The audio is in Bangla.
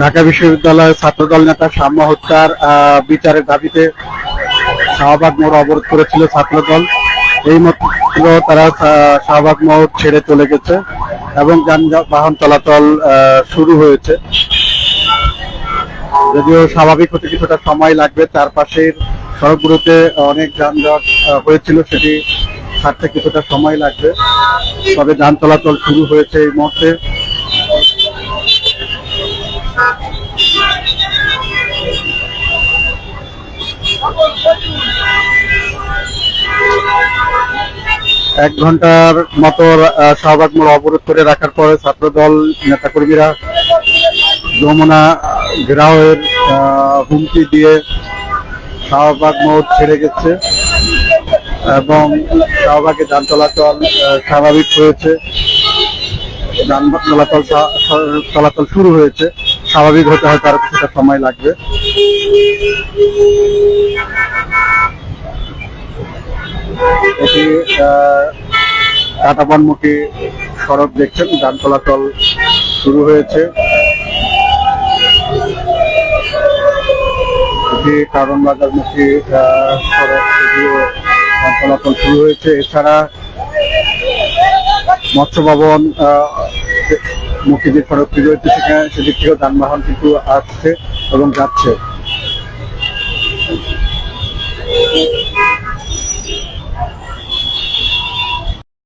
ঢাকা বিশ্ববিদ্যালয়ের ছাত্রদল নেতা সাম্য হত্যার বিচারের দাবিতে শাহবাগ মোড় অবরোধ করেছিল ছাত্রদল। এই মাত্র তারা শাহবাগ মোড় ছেড়ে চলে গেছে এবং যানবাহন চলাচল শুরু হয়েছে। যদিও স্বাভাবিক হতে কিছুটা সময় লাগবে চারপাশের সড়কগুলোতে অনেক যানজট হয়েছিল, সেটি ছাড়তে কিছুটা সময় লাগবে। তবে যান চলাচল শুরু হয়েছে এই মুহূর্তে। এক ঘণ্টার মতো শাহবাগ মোড় অবরোধ করে রাখার পরে ছাত্রদল, নেতাকর্মীরা যমুনা গ্রাহের হুমকি দিয়ে শাহবাগ মোড় ছেড়ে গেছে এবং শাহবাগে যান চলাচল স্বাভাবিক হয়েছে। যান চলাচল চলাচল শুরু হয়েছে। স্বাভাবিক হতে হয়তো আরও কিছুটা সময় লাগবে। এটি আহ, কাটাবনমুখী সড়ক দেখছেন যান চলাচল শুরু হয়েছে। এটি কারণ বাজারমুখী সড়ক এটিও যান চলাচল শুরু হয়েছে। এছাড়া মৎস্য ভবন মুখী যে সড়কটি রয়েছে সেখানে সেদিক থেকেও যানবাহন কিন্তু আসছে এবং যাচ্ছে।